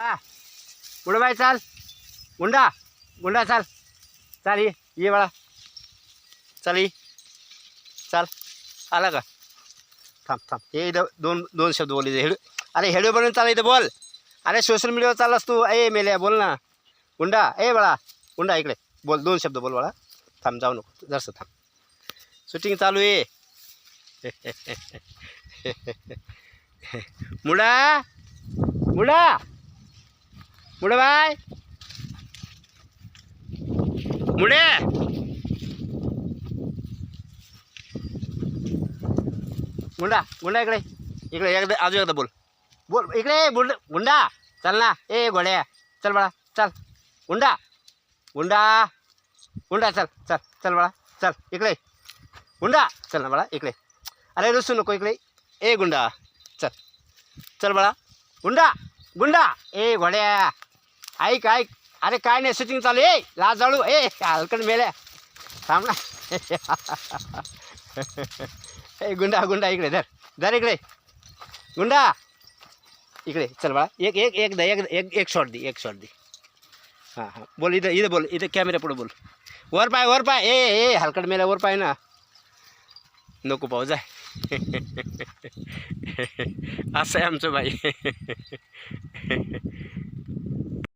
हा पुढं बाय चाल? गुंडा? गुंडा चाल. चाल ये ये बाळा. चाल ये. चाल. आला का? थांब थांब. हे दोन दोन शब्द बोल इथं हेड अरे हेडो बनवून चाल इथं बोल. अरे सोशल मीडियावर चाललास तू. ए मेल्या बोल ना. गुंडा ए बाळा. गुंडा इकडे. बोल दोन शब्द बोल बाळा. थांब जाऊ नको. जरसं थांब. शूटिंग चालू आहे. मुडा? मुडा? मुडे बाय. मुडे गुंडा गुंडा इकडे. इकडे एकदा अजून एकदा बोल. बोल इकडे बुंड गुंडा चल ना. ए घोड्या. चल बाळा चल. गुंडा गुंडा गुंडा चल चल चल बाळा चल इकडे गुंडा चल ना बाळा इकडे अरे रुसू नको इकडे ए गुंडा. चल. चल बाळा. गुंडा गुंडा ए घोड्या. ऐक ऐक. अरे काय नाही शूटिंग चालू ए लाजाळू. ए हलकड मेल्या. थांब ना. ए गुंडा गुंडा इकडे धर. धर इकडे. गुंडा. इकडे. चल बाळा. एक एक एक द एक एक एक शॉट दे एक शॉट दे. हां हां. बोल इथं इथं बोल. इथं कॅमेरा पुढं बोल. वर पाय वर पाय. ए ए हलकड मेल्या वर पाय ना. नको पाहू जाय असं आहे आमचं बाई.